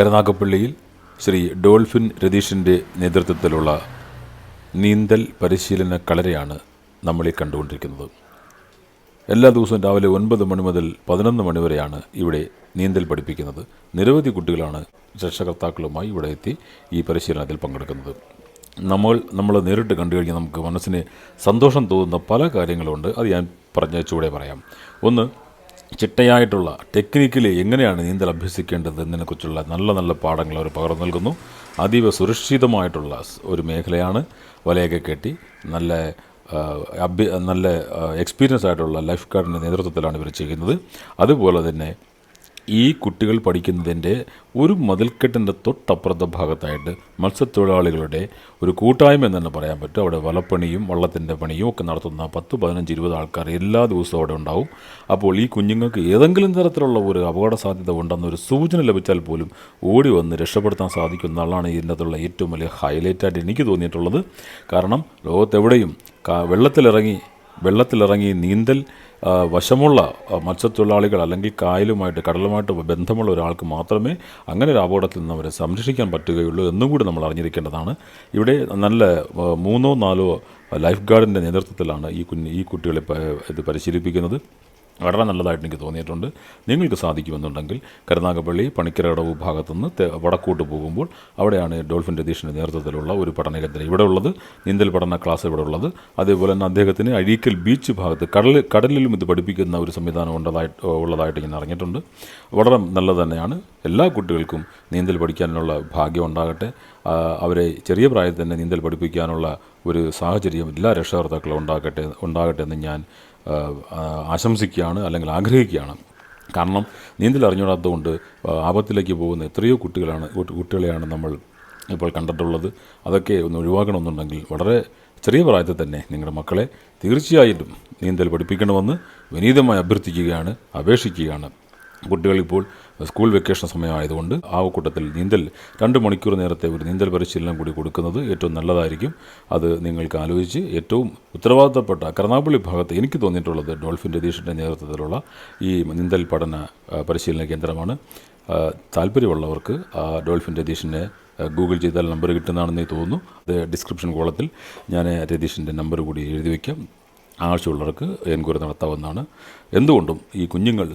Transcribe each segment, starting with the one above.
കരുനാഗപ്പള്ളിയിൽ Shri dolphin രതീഷിന്റെ നേതൃത്വത്തിലുള്ള നീന്തൽ പരിശീലന കളരിയാണ് നമ്മളീ കണ്ടുകൊണ്ടിരിക്കുന്നത്. എല്ലാ ദിവസവും രാവിലെ ഒൻപത് മണി മുതൽ പതിനൊന്ന് മണി വരെയാണ് ഇവിടെ നീന്തൽ പഠിപ്പിക്കുന്നത്. നിരവധി കുട്ടികളാണ് രക്ഷകർത്താക്കളുമായി ഇവിടെ എത്തി ഈ പരിശീലനത്തിൽ പങ്കെടുക്കുന്നത്. നമ്മൾ നമ്മൾ നേരിട്ട് കണ്ടു കഴിഞ്ഞാൽ നമുക്ക് മനസ്സിന് സന്തോഷം തോന്നുന്ന പല കാര്യങ്ങളുണ്ട്. അത് ഞാൻ പറഞ്ഞ ചൂടെ പറയാം. ഒന്ന് ചിട്ടയായിട്ടുള്ള ടെക്നിക്കലി എങ്ങനെയാണ് നീന്തൽ അഭ്യസിക്കേണ്ടത് എന്നതിനെക്കുറിച്ചുള്ള നല്ല നല്ല പാഠങ്ങൾ അവർ പകർന്നു നൽകുന്നു. അതീവ സുരക്ഷിതമായിട്ടുള്ള ഒരു മേഖലയാണ് വലയൊക്കെ കെട്ടി നല്ല അഭ്യ നല്ല എക്സ്പീരിയൻസ് ആയിട്ടുള്ള ലൈഫ് ഗാർഡിന്റെ നേതൃത്വത്തിലാണ് ഇവർ ചെയ്യുന്നത്. അതുപോലെ തന്നെ ഈ കുട്ടികൾ പഠിക്കുന്നതിന്റെ ഒരു മതിൽക്കെട്ടിന്റെ തൊട്ടപ്പുറത്തെ ഭാഗത്തായിട്ട് മത്സ്യത്തൊഴിലാളികളുടെ ഒരു കൂട്ടായ്മ എന്ന് തന്നെ പറയാൻ പറ്റും. അവിടെ വലപ്പണിയും വള്ളത്തിന്റെ പണിയും ഒക്കെ നടത്തുന്ന പത്ത് പതിനഞ്ച് ഇരുപത് ആൾക്കാർ എല്ലാ ദിവസവും അവിടെ ഉണ്ടാവും. അപ്പോൾ ഈ കുഞ്ഞുങ്ങൾക്ക് ഏതെങ്കിലും തരത്തിലുള്ള ഒരു അപകട സാധ്യത ഉണ്ടെന്നൊരു സൂചന ലഭിച്ചാൽ പോലും ഓടി വന്ന് രക്ഷപ്പെടുത്താൻ സാധിക്കുന്ന എന്നുള്ളതാണ് ഇതിനകത്തുള്ള ഏറ്റവും വലിയ ഹൈലൈറ്റായിട്ട് എനിക്ക് തോന്നിയിട്ടുള്ളത്. കാരണം ലോകത്തെവിടെയും വെള്ളത്തിലിറങ്ങി വെള്ളത്തിലിറങ്ങി നീന്തൽ വശമുള്ള മത്സ്യത്തൊഴിലാളികൾ അല്ലെങ്കിൽ കായലുമായിട്ട് കടലുമായിട്ട് ബന്ധമുള്ള ഒരാൾക്ക് മാത്രമേ അങ്ങനെ ഒരു അപകടത്തിൽ നിന്ന് അവരെ സംരക്ഷിക്കാൻ പറ്റുകയുള്ളൂ എന്നും കൂടി നമ്മൾ അറിഞ്ഞിരിക്കേണ്ടതാണ്. ഇവിടെ നല്ല മൂന്നോ നാലോ ലൈഫ് ഗാർഡിന്റെ നേതൃത്വത്തിലാണ് ഈ കുഞ്ഞ് ഈ കുട്ടികളെ ഇത് പരിശീലിപ്പിക്കുന്നത്. വളരെ നല്ലതായിട്ട് എനിക്ക് തോന്നിയിട്ടുണ്ട്. നിങ്ങൾക്ക് സാധിക്കുമെന്നുണ്ടെങ്കിൽ കരുനാഗപ്പള്ളി പണിക്കരടവ് ഭാഗത്തു നിന്ന് വടക്കോട്ട് പോകുമ്പോൾ അവിടെയാണ് ഡോൾഫിൻ രതീഷിന്റെ നേതൃത്വത്തിലുള്ള ഒരു പഠന കേന്ദ്രം ഇവിടെ ഉള്ളത്. നീന്തൽ പഠന ക്ലാസ് ഇവിടെ ഉള്ളത്. അതേപോലെ തന്നെ അദ്ദേഹത്തിന് അഴീക്കൽ ബീച്ച് ഭാഗത്ത് കടൽ കടലിലും ഇത് പഠിപ്പിക്കുന്ന ഒരു സംവിധാനം ഉള്ളതായിട്ട് ഉള്ളതായിട്ട് ഞാൻ അറിഞ്ഞിട്ടുണ്ട്. വളരെ നല്ലത് തന്നെയാണ്. എല്ലാ കുട്ടികൾക്കും നീന്തൽ പഠിക്കാനുള്ള ഭാഗ്യം ഉണ്ടാകട്ടെ. അവരെ ചെറിയ പ്രായത്തിൽ തന്നെ നീന്തൽ പഠിപ്പിക്കാനുള്ള ഒരു സാഹചര്യം എല്ലാ രക്ഷകർത്താക്കളും ഉണ്ടാകട്ടെ ഉണ്ടാകട്ടെ എന്ന് ഞാൻ ആശംസിക്കുകയാണ് അല്ലെങ്കിൽ ആഗ്രഹിക്കുകയാണ്. കാരണം നീന്തൽ അറിഞ്ഞുകൂടാത്തതുകൊണ്ട് ആപത്തിലേക്ക് പോകുന്ന എത്രയോ കുട്ടികളാണ് കുട്ടി- കുട്ടികളെയാണ് നമ്മൾ ഇപ്പോൾ കണ്ടിട്ടുള്ളത്. അതൊക്കെ ഒന്ന് ഒഴിവാക്കണമെന്നുണ്ടെങ്കിൽ വളരെ ചെറിയ പ്രായത്തിൽ തന്നെ നിങ്ങളുടെ മക്കളെ തീർച്ചയായിട്ടും നീന്തൽ പഠിപ്പിക്കണമെന്ന് വിനീതമായി അഭ്യർത്ഥിക്കുകയാണ് അപേക്ഷിക്കുകയാണ്. കുട്ടികളിപ്പോൾ സ്കൂൾ വെക്കേഷൻ സമയമായതുകൊണ്ട് ആ കൂട്ടത്തിൽ നീന്തൽ രണ്ട് മണിക്കൂർ നേരത്തെ ഒരു നീന്തൽ പരിശീലനം കൂടി കൊടുക്കുന്നത് ഏറ്റവും നല്ലതായിരിക്കും. അത് നിങ്ങൾക്ക് ആലോചിച്ച് ഏറ്റവും ഉത്തരവാദിത്തപ്പെട്ട കർണാപുള്ളി ഭാഗത്ത് എനിക്ക് തോന്നിയിട്ടുള്ളത് ഡോൾഫിൻ രതീഷിന്റെ നേതൃത്വത്തിലുള്ള ഈ നീന്തൽ പഠന പരിശീലന കേന്ദ്രമാണ്. താല്പര്യമുള്ളവർക്ക് ആ ഡോൾഫിൻ രതീഷിനെ ഗൂഗിൾ ചെയ്താൽ നമ്പർ കിട്ടുന്നതാണെന്ന് തോന്നുന്നു. അത് ഡിസ്ക്രിപ്ഷൻ കോളത്തിൽ ഞാൻ രതീഷിന്റെ നമ്പർ കൂടി എഴുതി വയ്ക്കാം ആവശ്യമുള്ളവർക്ക് എൻക്വയറി നടത്താവുന്നതാണ് എന്തുകൊണ്ടും ഈ കുഞ്ഞുങ്ങൾ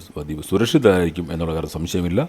സുരക്ഷിതരായിരിക്കും എന്നുള്ള കാര്യം സംശയമില്ല.